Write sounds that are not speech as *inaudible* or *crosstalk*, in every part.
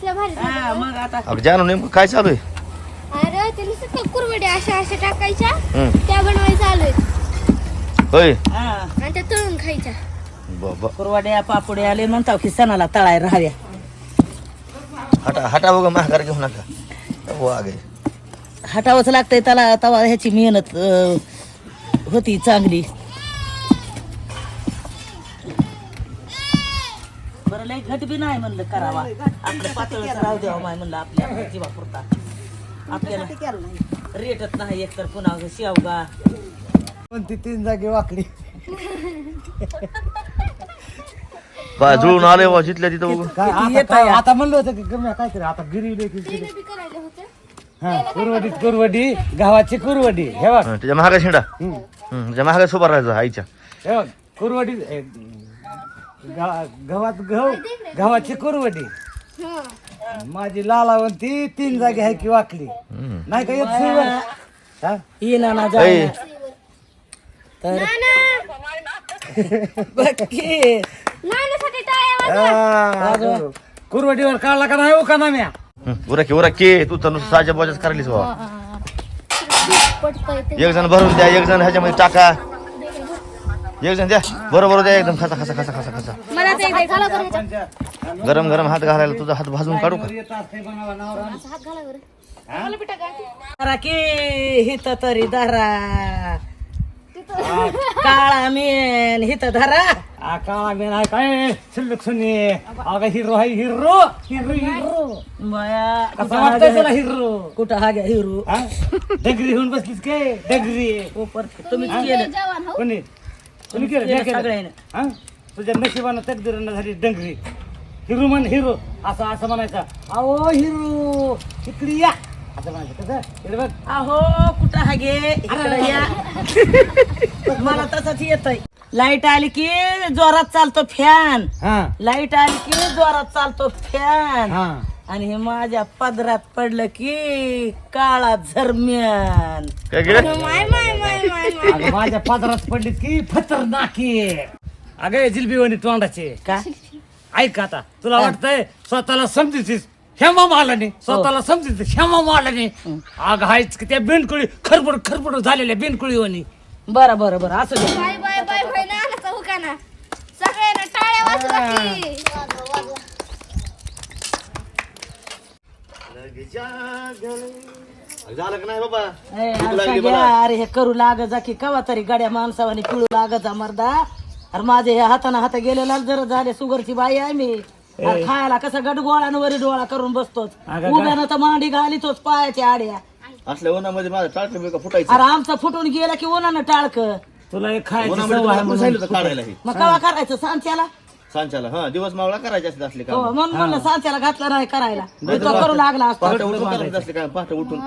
कसलं भारी झालं. हा मग आता. अगं जानू नेमकं काय चालू आहे? अरे ते नुसतं कुरवड्या अशा अशा टाकायच्या. त्या बनवायच्या आलो आणि होय? हा. त्या तळून खायच्या. बाबा. कुरवाड्या पापुड्या आले म्हणताव की सणाला तळाय राहाव्या. हटा हटा बघा महागार घेऊ नका. वाघ आहे. हटावंच लागतंय त्याला तवा ह्याची मेहनत अं, होती चांगली. लय घट बी नाही म्हणलं करावा. आपलं पातळ राहू द्यावा माय म्हणलं आपल्या जीवापुरता आपल्याला रेटत नाही एकतर पुन्हा शेवगा. पण ती तीन जागी वाकडी. काय जुळून आले वा जिथल्या तिथं काय आता येत काय आहे. आता म्हणलं होतं की गम्या काय तरी आता गिरी हा कुरवडीत कुरवडी गावाची कुरवडी. हे बघ. हं, त्याच्या महागा शिंडा. हम्म. हं, त्याच्या महागा सोबत राहायचं आईच्या. हे बघ कुरवडी गा- गव्हात गहू गव्हाची कुरवडी हं. माझी लालावंती तीन जागी आहे की वाकली. नाही का येत सुरुवात? हा? ना ऐ, तर बघ. हा, कुरवडीवर काढला का नाही हो का ना म्या हं, उरा की उरा के तू तर नुसतं साच्या बोजाच करायलीस बाबा. एक जण भरून द्या एक जण ह्याच्यामध्ये टाका एक जण द्या बरोबर द्या एकदम खासा खासा खासा खासा खासा. मला ते एकदा घाला बरं ह्याच्यात. गरम गरम हात घालायला तुझा हात भाजून काढू का. असं हात घाला बरं मला की हित तरी दारा काळा मेन हित धरा. आ, काळा मेन आहे काय? शिल्लक सुनी अगं हिरो आहे हिरो. Hero hero. बया कसं वाटतंय तुला हिरो? कुठं हा घ्या हिरू? हा? डगरी होऊन बसलीस काय डगरी. उपर तुम्हीच केलं. जवान हो कोणी? कोणी केलं. सगळ्यानं. हा? तुझ्या नशिबानं तकदीरानं झाली डंगरी. हिरो म्हण हिरो. असं असं म्हणायचं. अहो हिरो इकडे या. असं म्हणायचं कसं? इकडे बघ. अहो कुठं हा गे? इकडं या. मला तसंच येतय. लाइट आली की जोरात चालतो फॅन. हा. लाइट आली की जोरात चालतो फॅन. हा. आणि हे माझ्या पदरात पडलं की काळा झरम्यान काय गेलं माय माय माय माय माय. अगं माझ्या पादरात पडलीत की खतरनाकी अगं जिलबीवानी तोंडाचे. का? ऐक आता तुला वाटतंय स्वतःला समजतीस? हेमा मालाने. स्वतःला समजतीस? हेमा मालाने? अग हायच की त्या बेनकुळी खरबड खरबड झालेल्या बेनकुळीवानी बरं बरं बरं असं दे बाय बाय बाय बाय नानाचा हुकाना. सगळ्यांना टाळ्या वाजवा की. झालं का नाही बाबा? ए, अरे सगळ्या, अरे हे करू लाग जा की कवा तरी गाड्या माणसावानी पिळू लाग जा मर्दा. अरे माझे हे हाताना हात गेलेला जर झाले सुगरची बाई आहे मी. अरे खायला कसं गडगोळा वरी डोळा करून बसतोच. अगं, उभ्यानं तर मांडी घालीतोच पायाच्या आड्या. असल्या उन्हामध्ये माझं टाळकं बिळकं फुटायचं. अरे आमचं फुटून गेलं की उन्हानं टाळक. तुला एक खायची उन्हामध्ये सवय तुला आहे कोण म्हणून. सांगितलं होतं काढायला हे? मग कवा करायचं? सांच्याला सांच्याला हा दिवस मावळा करायचे असते असले हो काम म्हणून म्हणलं सांच्याला घातलं नाही करायला. मी तो करू लागला असतो. पहाटे उठून करायचे असले पहाटे उठून.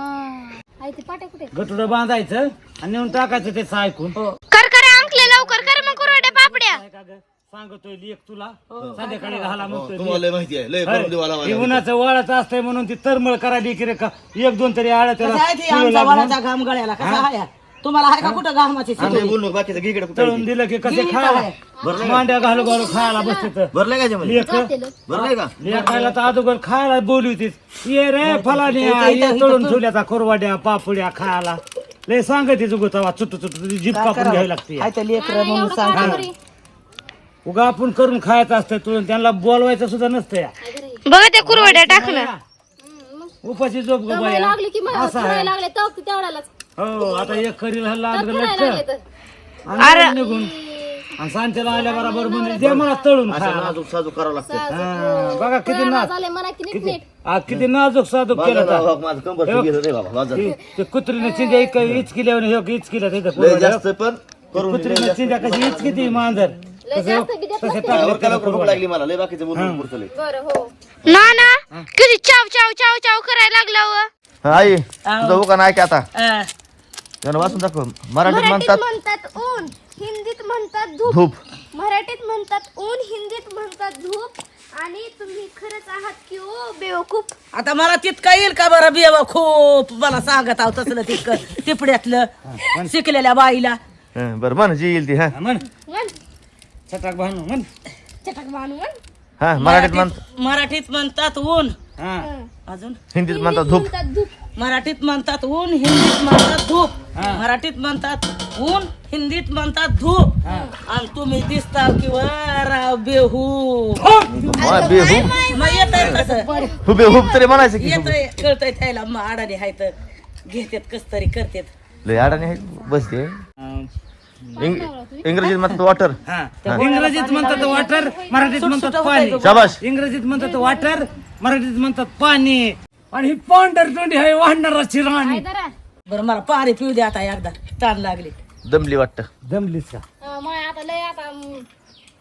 आई ते पाट्या कुठे? गटुडं बांधायचं आणि नेऊन टाकायचं त्याचं ऐकून कर कर अंकले लवकर कर मग कुरवड्या पापड्या. काय का गं? सांगतोय लेख तुला. संध्याकाळी घाला म्हणतोय तुम्हाला लय माहिती आहे लय करून देवा हे उन्हाचं वाळाचं असतंय म्हणून ती तरमळ करायला की रे का? एक दोन तरी आळ्या त्याला कसं आहे ते पिळू आमचा लागून वडाचा घाम गळ्याला कसा आहे? तुम्हाला आहे का कुठं घामाची शिदोरी? बोललो बाकीचं घे इकडे तळून दिलं की कसे खायला आहे. मांड्या घालू घालू खायला बसते तर. भरलं काय त्यामध्ये लेख भरलंय का? लेखायला तर अगोदर खायला बोलवतीस ये रे इथं- ये तळून तू- ठेवल्याचा कोरवाड्या पापड्या खायला. लय सांगते जुगोतावा चुट चुट जीप काय कापून? घ्यावी लागते. आहे ते लेकरं म्हणून सांगते? उगा आपण करून खायचं असतं तुळून त्यांना बोलवायचं सुद्धा नसतं या. बघा त्या कुरवड्या टाकणं उपाशी झोप ग बाया. लागली की मला लागले तर तेवढ्यालाच हो आता एक करील हा लाट लागले गलट तर? आणि निघून. आणि सांच्याला आल्या बरोबर म्हणजे दे मला तळून असं खायला नाजूक साजूक करावं लागतं. हा, बघा किती नाच झाले म्हणा की नीट नीट? आ, किती नाजूक साधूक केलं बाजारात का बघ, माझं कंबर गेलं रे बाबा बाजार ते- ते कुत्रीने चिंध्या इक इचकिल्या हे इचकिल्या तिथं लय पोरं. जास्त पण करून लय कुत्रीने जास्त. चिंध्या कशी इचकिती मांजर. तसे भूक लागली मला लय बाकीचं. बरं हो. ना ना किती चाव चाव चाव चाव करायला लागला व? आई तुझं उका नाही की आता? त्यानं वाचून दाखव. मराठीत म्हणतात म्हणतात ऊन हिंदीत म्हणतात धूप. धूप. मराठीत म्हणतात ऊन हिंदीत म्हणतात धूप. आणि तुम्ही खरंच आहात की ओ बेवकूफ? आता मला तितका येईल का बरं बेवा खूप मला सांगत आहो तसलं तितकं. टिपड्यातलं शिकलेल्या बाईला. हं, बरं म्हण जी येईल ती हा. म्हण. म्हण. छटाक भानू म्हण. चटक बांधून म्हण. हा मराठीत म्हणतात. मराठीत म्हणतात ऊन. हा. अजून? हिंदीत म्हणतात धूप. मराठीत म्हणतात ऊन हिंदीत म्हणतात धूप. मराठीत म्हणतात ऊन हिंदीत म्हणतात धूप. आणि तुम्ही दिसता किंवा राव बेहू. मग येत कसं तरी म्हणायचं की येत कळतंय त्याला मग अडाणी हाय तर. घेतात कस तरी करतात लय अडाणी आहे बस ते इंग- इंग्रजीत म्हणतात वॉटर हा. इंग्रजीत म्हणतात वॉटर मराठीत म्हणतात पाणी. शाबाश इंग्रजीत म्हणतात वॉटर मराठीत म्हणतात पाणी. आणि ही पांढर तोंडी आहे वाढणाराची राणी. बरं मला पाणी पिऊ द्या आता एकदा. ताण लागली. दमली वाटतं. दमलीच का? आता लय आता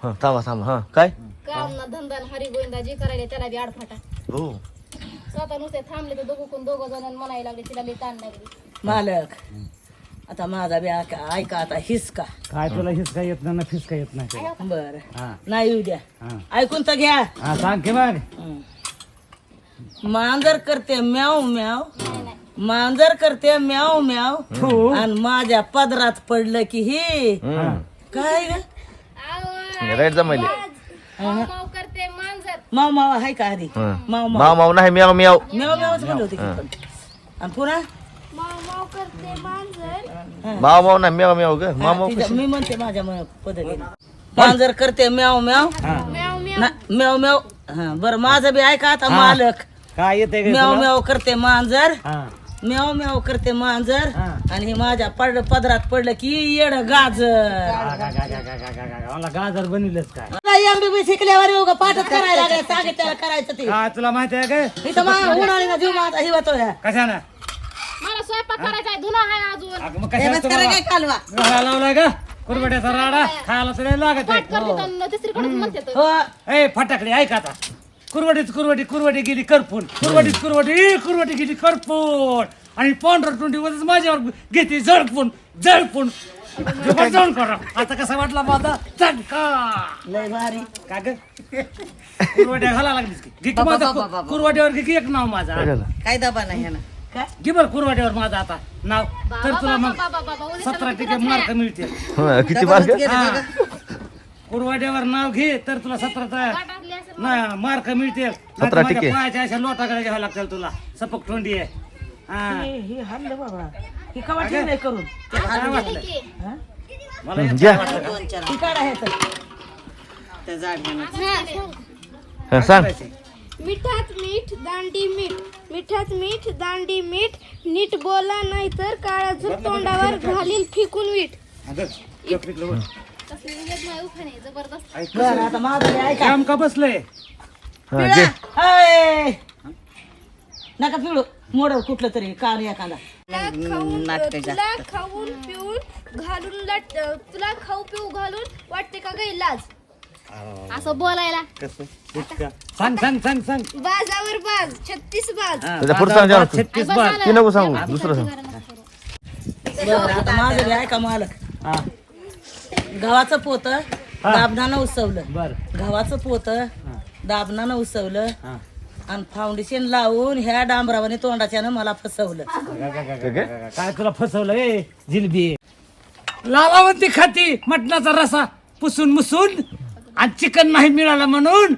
हा थांबा थांबा हा काय? काम ना धंदा हरी गोविंदा जे करायला त्याला बी आडफाटा. हो. स्वतः नुसते थांबले तर दोघं कोण दोघं जण म्हणायला लागले तिला लई ताण लागली. मालक आता माझा बी ऐका ऐका आता हिसका. काय तुला हिसका येत नाही फिसका येत नाही. बर. हा. नाही येऊ द्या. हा. ऐकून तर घ्या. हा सांग की मग. मांजर करते म्याव म्याव. मांजर करते म्याव म्याव. आणि माझ्या पदरात पडलं की हे. काय ग? राईट जमायले माव करते मांजर. माव आहे का आधी. माव माव माव माव नाही म्याव म्याव. म्याव म्यावच म्हणलं होते. आणि पुन्हा माव माव नाही म्याव म्याव ग. माव माव मी म्हणते माझ्या म- पद्धतीने. मांजर करते म्याव म्याव. म्याव म्याव. ना- म्याव म्याव. हा बरं माझं बी ऐका आता मालक. काय येते म्याव म्याव करते मांजर. म्याव म्याव करते मांजर. आणि हे माझ्या पड पदरात पडलं की येड गाजर. मला गाजर बनविलंच काय? शिकल्यावर करायला करायचं का? जीव हो. फटाकडे ऐका आता. कुरवडीत कुरवडी कुरवडी गेली करपून. कुरवडीत कुरवडी कुरवडी गेली करपून. आणि पांढर टोंडी वरच माझ्यावर घेते जळपून जळपून जेव्हा जळून करा. आता कसा वाटला माझा? चटका लय भारी. का ग? कुरवड्या घाला लागलीस की? घे की माझा बाबा, बाबा. कुरवड्यावर घे की एक नाव माझा. काय दबा नाही ह्यानं काय? घे बरं कुरवड्यावर माझा आता नाव. तर तुला मग बाबा बाबा उद्या सतरा टक्के मार्क मिळतील. हं, किती मार्क? हा. पुरवाड्यावर नाव घे तर तुला सतराचा मार्क मिळते पायाच्या अशा लोटाकडे घ्यावं लागतील तुला. सपक थोंडी आहे. नाही काय वाटलं? मिठात मीठ दांडी मीठ. मिठात मीठ दांडी मीठ. नीट बोला तोंडावर घालील फिकून मीठ अगं, गप इकडं वर. जबरदस्त. बरं आता माझं बी ऐका. काम का बसलंय? हं, घे. हाय. नका पिळू. मोडव कुठलं तरी कान एखादा तुला खाऊन तुला खाऊन पिऊन घालून लट तुला खाऊ पिऊ घालून वाटते का गै लाज असं बोलायला. कसं? इतकं. सांग सांग सांग सांग. बाजावर बाज छत्तीस बाज. हा, त्याच्या पुढचं सांग. जरा तू. छत्तीस बार ती नको सांगू. दुसरं सांग. बरं आता ऐका मालक. हा. गव्हाचं पोत दाबनानं उसवलं. बर. गव्हाचं पोत दाबनानं उसवलं. आणि फाउंडेशन लावून ह्या डांबरावाने तोंडाच्यानं मला फसवलं. काय तुला फसवलं? ए जिलबी. लालावंती खाती मटणाचा रसा पुसून मुसून आणि चिकन नाही मिळालं म्हणून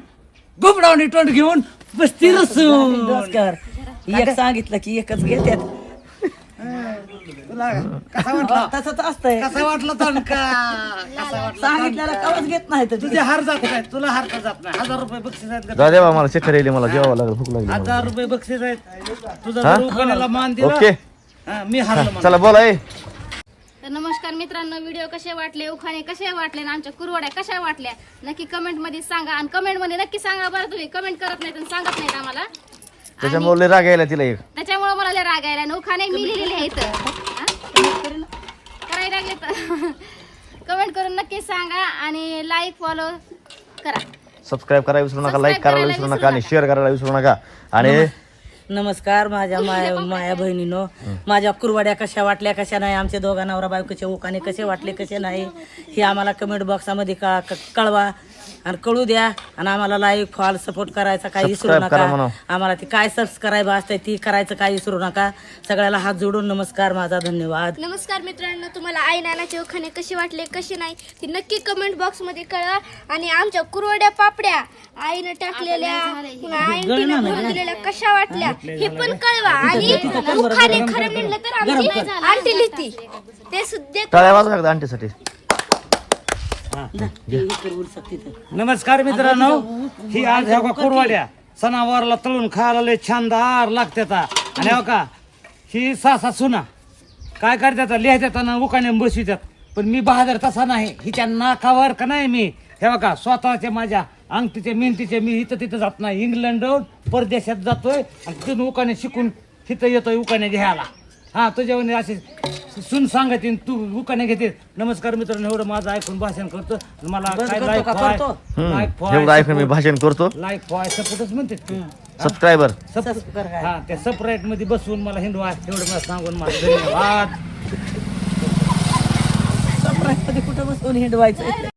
गुबडावणी तोंड घेऊन बसती रसून. नमस्कार. एक सांगितलं की एकच घेतात तुला कसा वाटला? तसंच असतंय. कसा वाटला तणका? *laughs* सांगितल्याला कवच घेत नाही तर तुझे हार जात नाही तुला हार जात नाही? हजार रुपये बक्षीस आहेत का? जा देवा मला चक्कर येईल मला जेवावं लागलं भूक लागली मला. हजार रुपये बक्षीस आहेत. तुझा हा? जर उखाण्याला मान दिला? ओके. हा, मी हारलो म्हणा. चला बोला ए. तर नमस्कार मित्रांनो व्हिडिओ कसे वाटले? उखाणे कसे वाटले? आणि आमच्या कुरवड्या कशा वाटल्या? नक्की कमेंटमध्ये सांगा आणि कमेंटमध्ये नक्की सांगा बरं तुम्ही. कमेंट करत आणि सांगत नाहीत आम्हाला. त्याच्यामुळे राग यायला तिला एक. त्याच्यामुळे मला लय राग यायला आणि उखाणे मी लिहिलेले आहेत हा? करायला लागले तर *laughs* कमेंट करून नक्की सांगा आणि लाईक फॉलो करा. सबस्क्राईब करायला विसरू नका लाईक करायला विसरू नका आणि शेअर करायला विसरू नका. आणि नमस्कार माझ्या *laughs* माया माया बहिणीनो. माझ्या कुरवाड्या कशा वाटल्या कशा नाही आमच्या दोघा नवरा बायकोचे उकाने कसे वाटले कसे नाही हे आम्हाला कमेंट बॉक्समध्ये का क- कळवा. आणि कळू द्या आणि आम्हाला लाईक फॉल सपोर्ट करायचा काही विसरू Subscribe करा नका. म्हणा. आम्हाला ती काय सबस्क्राईब असते ती करायचं काही विसरू नका. सगळ्याला हात जोडून नमस्कार माझा धन्यवाद. नमस्कार मित्रांनो तुम्हाला आई नानाचे उखाणे कसे वाटले कसे नाही ते नक्की कमेंट बॉक्समध्ये कळवा. आणि आमच्या कुरवड्या पापड्या आईनं टाकलेल्या पुन्हा आईनं कशा वाटल्या हे पण कळवा. आणि उखाणे खरं म्हणलं तर आमची आंटी लिहिती. ते सुद्धा टाळ्या वाजवा एकदा आंटीसाठी. नमस्कार मित्रांनो ही आज ह्या कुरवाड्या? सणावारला तळून खायला लय छानदार लागतात आणि हो का ही सासा सुना. काय करतात लिहायच्यात आणि उकाने बसवितात. पण मी बहादर तसा नाही. हिच्या नाकावर का नाही मी? हे बघा स्वतःच्या माझ्या अंगठीचे मेहनतीचे मी इथं तिथं जात नाही. इंग्लंड परदेशात जातोय आणि तिथून उकाने शिकून तिथं येतोय उकाने घ्यायला. हा तुझ्या असे सुन सांगते तू उकाने घेते. नमस्कार मित्रांनो एवढं माझं ऐकून भाषण करतो. मला बस काय करतो लाईक का? करतो? लाईक एवढं ऐकून मी भाषण करतो. लाईक फॉय सपोर्टच म्हणते ते. सबस्क्रायबर सप- Subscribe. हा त्या सपरेटमध्ये बसवून मला हिंदवा एवढं मला सांगून मला धन्यवाद. मध्ये कुठं बसून हिंडवायचं?